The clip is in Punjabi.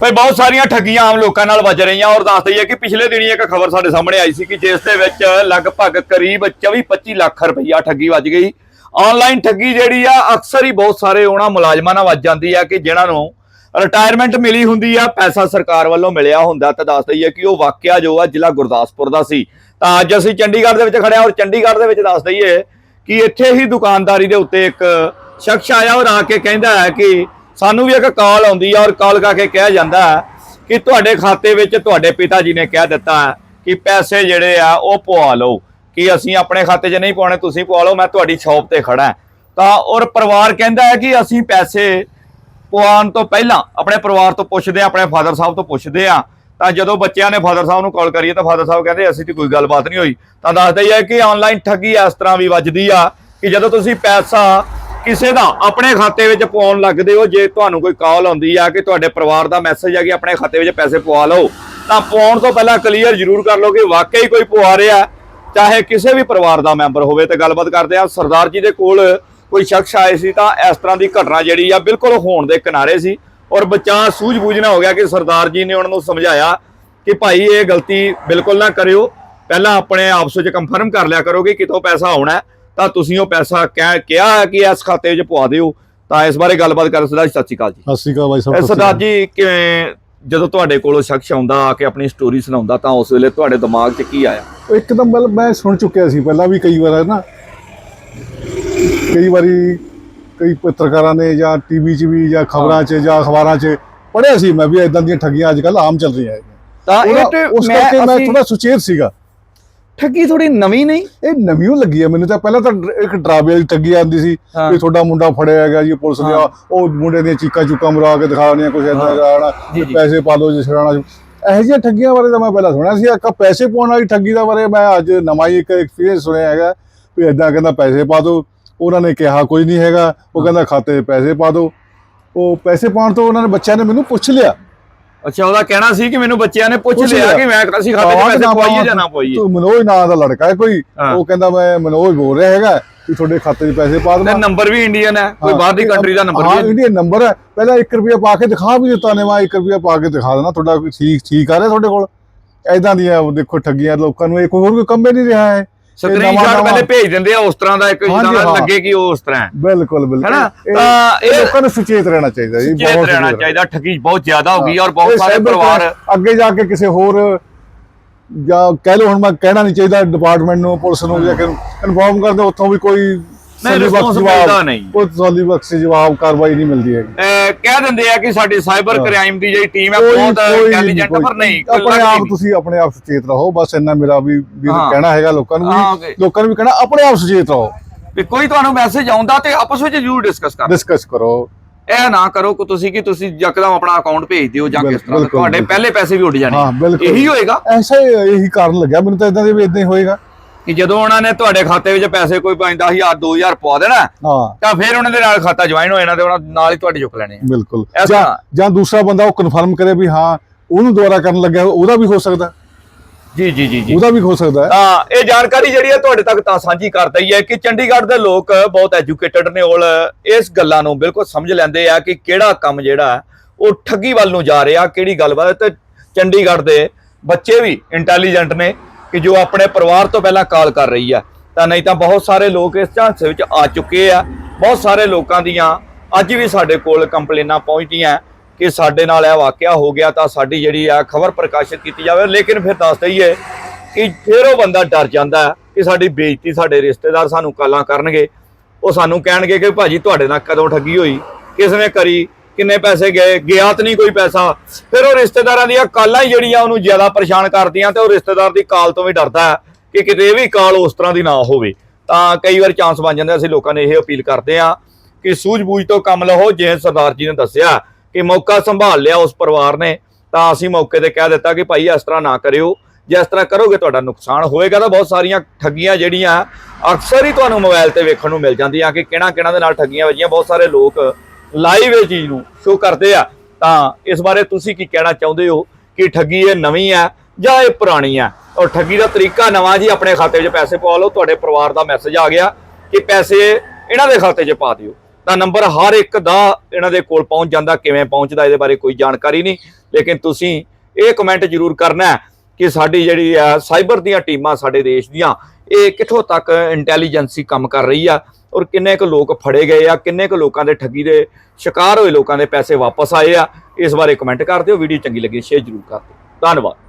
ਭਾਈ, ਬਹੁਤ ਸਾਰੀਆਂ ਠੱਗੀਆਂ ਆਮ ਲੋਕਾਂ ਨਾਲ ਵੱਜ ਰਹੀਆਂ ਔਰ ਦੱਸ ਦਈਏ ਕਿ ਪਿਛਲੇ ਦਿਨੀ ਇੱਕ ਖਬਰ ਸਾਡੇ ਸਾਹਮਣੇ ਆਈ ਸੀ ਕਿ ਜਿਸ ਦੇ ਵਿੱਚ ਲਗਭਗ ਕਰੀਬ 24-25 ਲੱਖ ਰੁਪਈਆ ਠੱਗੀ ਵੱਜ ਗਈ। ਆਨਲਾਈਨ ਠੱਗੀ ਜਿਹੜੀ ਆ, ਅਕਸਰ ਹੀ ਬਹੁਤ ਸਾਰੇ ਉਹਨਾਂ ਮੁਲਾਜ਼ਮਾਂ ਨਾਲ ਵੱਜ ਜਾਂਦੀ ਆ ਕਿ ਜਿਨ੍ਹਾਂ ਨੂੰ ਰਿਟਾਇਰਮੈਂਟ ਮਿਲੀ ਹੁੰਦੀ ਆ, ਪੈਸਾ ਸਰਕਾਰ ਵੱਲੋਂ ਮਿਲਿਆ ਹੁੰਦਾ ਤਾਂ ਦੱਸ ਦਈਏ ਕਿ ਉਹ ਵਾਕਿਆ ਜੋ ਆ ਜ਼ਿਲ੍ਹਾ ਗੁਰਦਾਸਪੁਰ ਦਾ ਸੀ। ਤਾਂ ਅੱਜ ਅਸੀਂ ਚੰਡੀਗੜ੍ਹ ਦੇ ਵਿੱਚ ਖੜਿਆ ਔਰ ਚੰਡੀਗੜ੍ਹ ਦੇ ਵਿੱਚ ਦੱਸ ਦਈਏ ਕਿ ਇੱਥੇ ਹੀ ਦੁਕਾਨਦਾਰੀ ਦੇ ਉੱਤੇ ਇੱਕ ਸ਼ਖਸ ਆਇਆ ਔਰ ਆ ਕੇ ਕਹਿੰਦਾ ਹੈ ਕਿ ਸਾਨੂੰ ਵੀ ਇੱਕ ਕਾਲ ਆਉਂਦੀ ਆ ਔਰ ਕਾਲ ਕਰਕੇ ਕਿਹਾ ਜਾਂਦਾ ਹੈ ਕਿ ਤੁਹਾਡੇ ਖਾਤੇ ਵਿੱਚ ਤੁਹਾਡੇ ਪਿਤਾ ਜੀ ਨੇ ਕਹਿ ਦਿੱਤਾ ਹੈ ਕਿ ਪੈਸੇ ਜਿਹੜੇ ਆ ਉਹ ਪਵਾ ਲਓ, ਕਿ ਅਸੀਂ ਆਪਣੇ ਖਾਤੇ 'ਚ ਨਹੀਂ ਪਾਉਣੇ, ਤੁਸੀਂ ਪਵਾ ਲਓ, ਮੈਂ ਤੁਹਾਡੀ ਸ਼ਾਪ ਤੇ ਖੜਾ ਤਾਂ ਔਰ ਪਰਿਵਾਰ ਕਹਿੰਦਾ ਹੈ ਕਿ ਅਸੀਂ ਪੈਸੇ ਪਵਾਉਣ ਤੋਂ ਪਹਿਲਾਂ ਆਪਣੇ ਪਰਿਵਾਰ ਤੋਂ ਪੁੱਛਦੇ ਆ ਆਪਣੇ ਫਾਦਰ ਸਾਹਿਬ ਤੋਂ ਪੁੱਛਦੇ ਆ ਤਾਂ ਜਦੋਂ ਬੱਚਿਆਂ ਨੇ ਫਾਦਰ ਸਾਹਿਬ ਨੂੰ ਕਾਲ ਕਰੀਏ ਤਾਂ ਫਾਦਰ ਸਾਹਿਬ ਕਹਿੰਦੇ, ਅਸੀਂ ਤੇ ਕੋਈ ਗੱਲਬਾਤ ਨਹੀਂ ਹੋਈ। ਤਾਂ ਦੱਸਦਾ ਹੀ ਹੈ ਕਿ ਆਨਲਾਈਨ ਠੱਗੀ ਇਸ ਤਰ੍ਹਾਂ ਵੀ ਵੱਜਦੀ ਆ ਕਿ ਜਦੋਂ ਤੁਸੀਂ ਪੈਸਾ ਕਿਸੇ ਦਾ ਆਪਣੇ ਖਾਤੇ ਵਿੱਚ ਪਵਾਉਣ ਲੱਗਦੇ ਹੋ ਜੇ ਤੁਹਾਨੂੰ ਕੋਈ ਕਾਲ ਆਉਂਦੀ ਆ ਕਿ ਤੁਹਾਡੇ ਪਰਿਵਾਰ ਦਾ ਮੈਸੇਜ ਆ ਕਿ ਆਪਣੇ ਖਾਤੇ ਵਿੱਚ ਪੈਸੇ ਪਵਾ ਲਓ ਤਾਂ ਪਵਾਉਣ ਤੋਂ ਪਹਿਲਾਂ ਕਲੀਅਰ ਜ਼ਰੂਰ ਕਰ ਲਓ ਕਿ ਵਾਕਈ ਕੋਈ ਪਵਾ ਰਿਹਾ ਚਾਹੇ ਕਿਸੇ ਵੀ ਪਰਿਵਾਰ ਦਾ ਮੈਂਬਰ ਹੋਵੇ। ਤੇ ਗੱਲਬਾਤ ਕਰਦੇ ਆ ਸਰਦਾਰ ਜੀ ਦੇ ਕੋਲ ਕੋਈ ਸ਼ਖਸ ਆਏ ਸੀ ਤਾਂ ਇਸ ਤਰ੍ਹਾਂ ਦੀ ਘਟਨਾ ਜਿਹੜੀ ਆ ਬਿਲਕੁਲ ਹੋਣ ਦੇ ਕਿਨਾਰੇ ਸੀ। ਔਰ ਬੱਚਾ ਸੂਝ-ਬੂਝ ਨਾ ਹੋ ਗਿਆ ਕਿ ਸਰਦਾਰ ਜੀ ਨੇ ਉਹਨਾਂ ਨੂੰ ਸਮਝਾਇਆ ਕਿ ਭਾਈ ਇਹ ਗਲਤੀ ਬਿਲਕੁਲ ਨਾ ਕਰਿਓ। ਪਹਿਲਾਂ ਆਪਣੇ ਆਪਸ ਵਿੱਚ ਕਨਫਰਮ ਕਰ ਲਿਆ ਕਰੋ ਕਿ ਕਿਤੋਂ ਪੈਸਾ ਆਉਣਾ ਹੈ, ਤਾਂ ਤੁਸੀਂ ਉਹ ਪੈਸਾ ਕਹਿ ਕਿਹਾ ਹੈ ਕਿ ਇਸ ਖਾਤੇ ਵਿੱਚ ਪਵਾ ਦਿਓ ਤਾਂ ਇਸ ਬਾਰੇ ਗੱਲਬਾਤ ਕਰ ਸਰਦਾਰ ਜੀ ਸਤਿ ਸ਼੍ਰੀ ਅਕਾਲ ਜੀ। ਸਤਿ ਸ਼੍ਰੀ ਅਕਾਲ ਬਾਈ ਸਾਹਿਬ ਸਰਦਾਰ ਜੀ ਕਿਵੇਂ ਜਦੋਂ ਤੁਹਾਡੇ ਕੋਲੋਂ ਸ਼ਖਸ ਆਉਂਦਾ ਆ ਕੇ ਆਪਣੀ ਸਟੋਰੀ ਸੁਣਾਉਂਦਾ ਤਾਂ ਉਸ ਵੇਲੇ ਤੁਹਾਡੇ ਦਿਮਾਗ 'ਚ ਕੀ ਆਇਆ? ਇੱਕਦਮ ਮਤਲਬ ਮੈਂ ਸੁਣ ਚੁੱਕਿਆ ਸੀ ਪਹਿਲਾਂ ਵੀ ਕਈ ਵਾਰ ਨਾ। ਕਈ ਵਾਰੀ ਕਈ ਪੱਤਰਕਾਰਾਂ ਨੇ ਜਾਂ ਟੀਵੀ 'ਚ ਵੀ ਜਾਂ ਖਬਰਾਂ 'ਚ ਜਾਂ ਅਖਬਾਰਾਂ 'ਚ ਪੜ੍ਹਿਆ ਸੀ ਮੈਂ ਵੀ ਇਦਾਂ ਦੀਆਂ ਠੱਗੀਆਂ ਅੱਜ ਕੱਲ ਆਮ ਚੱਲ ਰਹੀਆਂ ਹੈਗੀਆਂ। ਤਾਂ ਉਸ ਮੈਂ ਕਰਕੇ ਮੈਂ ਅਸੀਂ- ਥੋੜਾ ਸੁਚੇਤ ਸੀਗਾ। ਠੱਗੀ ਥੋੜੀ ਨਵੀਂ ਨਹੀਂ। ਇਹ ਨਵੀਂ ਓ ਲੱਗੀ ਹੈ ਮੈਨੂੰ ਤਾਂ। ਪਹਿਲਾਂ ਤਾਂ ਇੱਕ ਡਰਾਵੇ ਵਾਲੀ ਠੱਗੀ ਆਉਂਦੀ ਸੀ ਹਾਂ। ਵੀ ਤੁਹਾਡਾ ਮੁੰਡਾ ਫੜਿਆ ਹੈਗਾ ਜੀ ਪੁਲਿਸ ਨੇ। ਉਹ ਮੁੰਡੇ ਦੀਆਂ ਚੀਕਾਂ ਚੁੱਕਾਂ ਮਰਾ ਕੇ ਦਿਖਾਉਣੀਆਂ ਕੁਝ ਇਦਾਂ। ਕਰਾਣਾ ਜੀ, ਜੀ। ਪੈਸੇ ਪਾ ਲਓ ਜੀ ਛੜਾਣਾ ਇਹੋ ਜਿਹੀਆਂ ਠੱਗੀਆਂ ਬਾਰੇ ਤਾਂ ਮੈਂ ਪਹਿਲਾਂ ਸੁਣਿਆ ਸੀ। ਇੱਕ ਪੈਸੇ ਪਾਉਣ ਵਾਲੀ ਠੱਗੀ ਦਾ ਬਾਰੇ ਮੈਂ ਅੱਜ ਨਵਾਂ ਹੀ ਇੱਕ ਐਕਸਪੀਰੀਅੰਸ ਸੁਣਿਆ ਹੈਗਾ ਵੀ ਇਦਾਂ ਕਹਿੰਦਾ ਪੈਸੇ ਪਾ ਦਿਓ ਉਹਨਾਂ ਨੇ ਕਿਹਾ ਕੋਈ ਨਹੀਂ ਹੈਗਾ। ਉਹ ਕਹਿੰਦਾ ਖਾਤੇ 'ਚ ਪੈਸੇ ਪਾ ਦਿਓ ਉਹ ਪੈਸੇ ਪਾਉਣ ਤੋਂ ਉਹਨਾਂ ਨੇ ਬੱਚਿਆਂ ਨੇ ਮੈਨੂੰ ਪੁੱਛ ਲਿਆ। ਅੱਛਾ ਉਹਦਾ ਕਹਿਣਾ ਸੀ ਕਿ ਮੈਨੂੰ ਬੱਚਿਆਂ ਨੇ ਪੁੱਛ ਲਿਆ। ਕਿ ਮੈਂ ਅਸੀਂ ਖਾਤੇ 'ਚ ਪੈਸੇ ਕਿ ਪਾਵਾਂ? ਜਾਂ ਨਾ ਪਵਾਈਏ ਤੂੰ ਮਨੋਜ ਨਾਂ ਦਾ ਲੜਕਾ ਹੈ ਕੋਈ। ਉਹ ਕਹਿੰਦਾ ਮੈਂ ਮਨੋਜ ਬੋਲ ਰਿਹਾ ਹੈਗਾ ਵੀ ਤੁਹਾਡੇ ਖਾਤੇ 'ਚ ਪੈਸੇ ਪਾ ਤੇ ਦੇਵਾਂ ਨੰਬਰ ਵੀ ਇੰਡੀਅਨ ਹੈ ਕੋਈ ਬਾਹਰ ਦੀ ਕੰਟਰੀ ਦਾ ਨੰਬਰ ਵੀ ਹੈ। ਇੰਡੀਅਨ ਨੰਬਰ ਹੈ ਪਹਿਲਾਂ 1 ਰੁਪਿਆ ਪਾ ਕੇ ਦਿਖਾ ਵੀ ਦਿੱਤਾ ਨੇ ਮੈਂ 1 ਰੁਪਿਆ ਪਾ ਕੇ ਦਿਖਾ ਦੇਣਾ ਤੁਹਾਡਾ ਠੀਕ ਠੀਕ ਆ ਰਿਹਾ ਤੁਹਾਡੇ ਕੋਲ ਐਦਾਂ ਦੀਆਂ ਦੇਖੋ ਠੱਗੀਆਂ ਲੋਕਾਂ ਨੂੰ ਇਹ ਕੋਈ ਹੋਰ ਕੋਈ ਕੰਮ ਨਹੀਂ ਰਿਹਾ ਹੈ ਸਕਰੀਨਸ਼ਾਟ ਪਹਿਲੇ ਭੇਜ ਦਿੰਦੇ ਆ ਉਸ ਤਰ੍ਹਾਂ ਦਾ ਇੱਕ ਹਾਂਜੀ, ਜਿੱਦਾਂ ਦਾ ਹਾਂ। ਲੱਗੇ ਕਿ ਉਸ ਤਰ੍ਹਾਂ ਬਿਲਕੁਲ ਬਿਲਕੁਲ। ਹੈਨਾ? ਤਾਂ ਇਹ ਲੋਕਾਂ ਨੂੰ ਸੁਚੇਤ ਰਹਿਣਾ ਚਾਹੀਦਾ ਜੀ ਬਹੁਤ ਰਹਿਣਾ ਚਾਹੀਦਾ ਠੱਗੀ ਬਹੁਤ ਜ਼ਿਆਦਾ ਹੋ ਗਈ ਔਰ ਬਹੁਤ ਸਾਰੇ ਪਰਿਵਾਰ ਅੱਗੇ ਜਾ ਕੇ ਕਿਸੇ ਹੋਰ ਜਾਂ ਕਹਿ ਲਓ ਹੁਣ ਮੈਂ ਕਹਿਣਾ ਨਹੀਂ ਚਾਹੀਦਾ ਡਿਪਾਰਟਮੈਂਟ ਨੂੰ ਪੁਲਿਸ ਨੂੰ ਜਾਂ ਇਨਫੋਰਮ ਕਰਦੇ ਉੱਥੋਂ ਵੀ ਕੋਈ ਨਹੀਂ। ਕੋਈ ਤਸੱਲੀ ਬਖਸ਼ ਜਵਾਬ ਕਾਰਵਾਈ ਨਹੀਂ ਮਿਲਦੀ ਹੈਗੀ ਅਹ ਕਹਿ ਦਿੰਦੇ ਆ ਕਿ ਸਾਡੀ ਸਾਈਬਰ ਹਾਂ। ਕ੍ਰਾਈਮ ਦੀ ਜਿਹੜੀ ਟੀਮ ਹੈ ਕੋਈ- ਬਹੁਤ ਕੋਈ ਨਹੀਂ, ਇੰਟੈਲੀਜੈਂਟ ਕੋਈ- ਪਰ ਨਹੀਂ ਕੋਈ ਆਪਣੇ ਲੱਗਦੀ ਆਪ ਨਹੀਂ। ਤੁਸੀਂ ਆਪਣੇ ਆਪ ਸੁਚੇਤ ਰਹੋ ਬਸ ਇੰਨਾ ਮੇਰਾ ਵੀ ਵੀ ਹਾਂ। ਕਹਿਣਾ ਹੈਗਾ ਲੋਕਾਂ ਨੂੰ। ਲੋਕਾਂ ਨੂੰ ਵੀ ਕਹਿਣਾ ਆਪਣੇ ਆਪ ਸੁਚੇਤ ਰਹੋ ਵੀ ਕੋਈ ਤੁਹਾਨੂੰ ਮੈਸੇਜ ਆਉਂਦਾ ਤੇ ਆਪਸ ਵਿੱਚ ਜ਼ਰੂਰ ਡਿਸਕਸ ਕਰ ਡਿਸਕਸ ਕਰੋ ਇਹ ਨਾ ਕਰੋ ਕਿ ਤੁਸੀਂ ਕਿ ਤੁਸੀਂ ਯਕਦਮ ਆਪਣਾ ਅਕਾਊਂਟ ਭੇਜ ਦਿਓ ਜਾਂ ਕਿਸ ਤਰ੍ਹਾਂ ਤੁਹਾਡੇ। ਪਹਿਲੇ ਪੈਸੇ ਵੀ ਉੱਡ ਜਾਣੇ ਇਹੀ ਹੋਏਗਾ ਐਸਾ ਇਹੀ ਕਾਰਨ ਲੱਗਿਆ ਮੈਨੂੰ ਤਾਂ ਇਦਾਂ ਦੇ ਵੀ ਇਦਾਂ ਹੀ ਹੋਏਗਾ ਕਿ ਜਦੋਂ ਉਹਨਾਂ ਨੇ ਤੁਹਾਡੇ ਖਾਤੇ ਵਿੱਚ ਪੈਸੇ ਕੋਈ 5-10000 2000 ਪਵਾ ਦੇਣਾ ਹਾਂ। ਤਾਂ ਫਿਰ ਉਹਨਾਂ ਦੇ ਨਾਲ ਖਾਤਾ ਜੁਆਇਨ ਹੋ ਜਾਣਾ ਤੇ ਉਹਨਾਂ ਨਾਲ ਹੀ ਤੁਹਾਡੇ ਚੁੱਕ ਲੈਣੇ ਆ। ਬਿਲਕੁਲ। ਜਾਂ ਜਾਂ ਦੂਸਰਾ ਬੰਦਾ ਉਹ ਕਨਫਰਮ ਕਰੇ ਵੀ ਹਾਂ ਉਹਨੂੰ ਦੁਬਾਰਾ ਕਰਨ ਲੱਗਿਆ ਉਹਦਾ ਵੀ ਹੋ ਸਕਦਾ। ਜੀ ਜੀ ਜੀ ਜੀ। ਉਹਦਾ ਵੀ ਹੋ ਸਕਦਾ ਹੈ। ਇਹ ਜਾਣਕਾਰੀ ਜਿਹੜੀ ਹੈ ਤੁਹਾਡੇ ਤੱਕ ਤਾਂ ਸਾਂਝੀ ਕਰਦਾ ਹੀ ਹੈ ਕਿ ਚੰਡੀਗੜ੍ਹ ਦੇ ਲੋਕ ਬਹੁਤ ਐਜੂਕੇਟਡ ਨੇ ਔਰ ਇਸ ਗੱਲਾਂ ਨੂੰ ਬਿਲਕੁਲ ਸਮਝ ਲੈਂਦੇ ਆ ਕਿ ਕਿਹੜਾ ਕੰਮ ਜਿਹੜਾ ਉਹ ਠੱਗੀ ਵੱਲ ਨੂੰ ਜਾ ਰਿਹਾ ਕਿਹੜੀ ਗੱਲਬਾਤ ਤੇ ਚੰਡੀਗੜ੍ਹ ਦੇ ਬੱਚੇ ਵੀ ਇੰਟੈਲੀਜੈਂਟ ਨੇ ਕਿ ਜੋ ਆਪਣੇ ਪਰਿਵਾਰ ਤੋਂ ਪਹਿਲਾਂ ਕਾਲ ਕਰ ਰਹੀ ਆ, ਤਾਂ ਨਹੀਂ ਤਾਂ ਬਹੁਤ ਸਾਰੇ ਲੋਕ ਇਸ ਝਾਂਸੇ ਵਿੱਚ ਆ ਚੁੱਕੇ ਆ। ਬਹੁਤ ਸਾਰੇ ਲੋਕਾਂ ਦੀਆਂ ਅੱਜ ਵੀ ਸਾਡੇ ਕੋਲ ਕੰਪਲੇਨਾਂ ਪਹੁੰਚਦੀਆਂ ਕਿ ਸਾਡੇ ਨਾਲ ਇਹ ਵਾਕਿਆ ਹੋ ਗਿਆ ਤਾਂ ਸਾਡੀ ਜਿਹੜੀ ਆ ਖਬਰ ਪ੍ਰਕਾਸ਼ਿਤ ਕੀਤੀ ਜਾਵੇ। ਲੇਕਿਨ ਫਿਰ ਦੱਸ ਦਈਏ ਕਿ ਫਿਰ ਉਹ ਬੰਦਾ ਡਰ ਜਾਂਦਾ ਕਿ ਸਾਡੀ ਬੇਇੱਜ਼ਤੀ ਸਾਡੇ ਰਿਸ਼ਤੇਦਾਰ ਸਾਨੂੰ ਕਾਲਾਂ ਕਰਨਗੇ। ਉਹ ਸਾਨੂੰ ਕਹਿਣਗੇ ਕਿ ਭਾਜੀ ਤੁਹਾਡੇ ਨਾਲ ਕਦੋਂ ਠੱਗੀ ਹੋਈ? ਕਿਸ ਨੇ ਕਰੀ? ਕਿੰਨੇ ਪੈਸੇ ਗਏ, ਗਿਆ ਤਾਂ ਨਹੀਂ ਕੋਈ ਪੈਸਾ। ਫਿਰ ਉਹ ਰਿਸ਼ਤੇਦਾਰਾਂ ਦੀਆਂ ਕਾਲਾਂ ਹੀ ਜਿਹੜੀਆਂ ਉਹਨੂੰ ਜ਼ਿਆਦਾ ਪਰੇਸ਼ਾਨ ਕਰਦੀਆਂ ਤੇ ਉਹ ਰਿਸ਼ਤੇਦਾਰ ਦੀ ਕਾਲ ਤੋਂ ਵੀ ਡਰਦਾ ਕਿ ਕਿਤੇ ਵੀ ਕਾਲ ਉਸ ਤਰ੍ਹਾਂ ਦੀ ਨਾ ਹੋਵੇ। ਤਾਂ ਕਈ ਵਾਰ ਚਾਂਸ ਬਣ ਜਾਂਦੇ ਅਸੀਂ ਲੋਕਾਂ ਨੇ ਇਹ ਅਪੀਲ ਕਰਦੇ ਆ ਕਿ ਸੂਝ-ਬੂਝ ਤੋਂ ਕੰਮ ਲਓ ਜਿਵੇਂ ਸਰਦਾਰ ਜੀ ਨੇ ਦੱਸਿਆ ਕਿ ਮੌਕਾ ਸੰਭਾਲ ਲਿਆ ਉਸ ਪਰਿਵਾਰ ਨੇ, ਤਾਂ ਅਸੀਂ ਮੌਕੇ ਤੇ ਕਹਿ ਦਿੱਤਾ ਕਿ ਭਾਈ ਇਸ ਤਰ੍ਹਾਂ ਨਾ ਕਰਿਓ ਜੇ ਇਸ ਤਰ੍ਹਾਂ ਕਰੋਗੇ ਤੁਹਾਡਾ ਨੁਕਸਾਨ ਹੋਏਗਾ ਤਾਂ ਬਹੁਤ ਸਾਰੀਆਂ ਠੱਗੀਆਂ ਜਿਹੜੀਆਂ ਅਕਸਰ ਹੀ ਤੁਹਾਨੂੰ ਮੋਬਾਈਲ ਤੇ ਵੇਖਣ ਨੂੰ ਮਿਲ ਜਾਂਦੀਆਂ ਕਿ ਕਿਹੜਾ ਕਿਹੜਾ ਦੇ ਨਾਲ ਠੱਗੀਆਂ ਵੱਜੀਆਂ, ਬਹੁਤ ਸਾਰੇ ਲੋਕ ਲਾਈਵ ਇਹ ਚੀਜ਼ ਨੂੰ ਸ਼ੋ ਕਰਦੇ ਆ, ਤਾਂ ਇਸ ਬਾਰੇ ਤੁਸੀਂ ਕੀ ਕਹਿਣਾ ਚਾਹੁੰਦੇ ਹੋ? ਕਿ ਠੱਗੀ ਇਹ ਨਵੀਂ ਹੈ ਜਾਂ ਇਹ ਪੁਰਾਣੀ ਹੈ? ਔਰ ਠੱਗੀ ਦਾ ਤਰੀਕਾ ਨਵਾਂ ਜੀ, ਆਪਣੇ ਖਾਤੇ 'ਚ ਪੈਸੇ ਪਵਾ ਲਓ, ਤੁਹਾਡੇ ਪਰਿਵਾਰ ਦਾ ਮੈਸੇਜ ਆ ਗਿਆ ਕਿ ਪੈਸੇ ਇਹਨਾਂ ਦੇ ਖਾਤੇ 'ਚ ਪਾ ਦਿਓ। ਤਾਂ ਨੰਬਰ ਹਰ ਇੱਕ ਦਾ ਇਹਨਾਂ ਦੇ ਕੋਲ ਪਹੁੰਚ ਜਾਂਦਾ, ਕਿਵੇਂ ਪਹੁੰਚਦਾ, ਇਹਦੇ ਬਾਰੇ ਕੋਈ ਜਾਣਕਾਰੀ ਨਹੀਂ। ਲੇਕਿਨ ਤੁਸੀਂ ਇਹ ਕਮੈਂਟ ਜ਼ਰੂਰ ਕਰਨਾ ਕਿ ਸਾਡੀ ਜਿਹੜੀ ਆ ਸਾਈਬਰ ਦੀਆਂ ਟੀਮਾਂ ਸਾਡੇ ਦੇਸ਼ ਦੀਆਂ ਇਹ ਕਿੱਥੋਂ ਤੱਕ ਇੰਟੈਲੀਜੈਂਸੀ ਕੰਮ ਕਰ ਰਹੀ ਆ ਔਰ ਕਿੰਨੇ ਕੁ ਲੋਕ ਫੜੇ ਗਏ ਆ, ਕਿੰਨੇ ਕੁ ਲੋਕਾਂ ਦੇ ਠੱਗੀ ਦੇ ਸ਼ਿਕਾਰ ਹੋਏ ਲੋਕਾਂ ਦੇ ਪੈਸੇ ਵਾਪਸ ਆਏ ਆ, ਇਸ ਬਾਰੇ ਕਮੈਂਟ ਕਰ ਦਿਓ, ਵੀਡੀਓ ਚੰਗੀ ਲੱਗੀ ਸ਼ੇਅਰ ਜ਼ਰੂਰ ਕਰ ਦਿਓ। ਧੰਨਵਾਦ।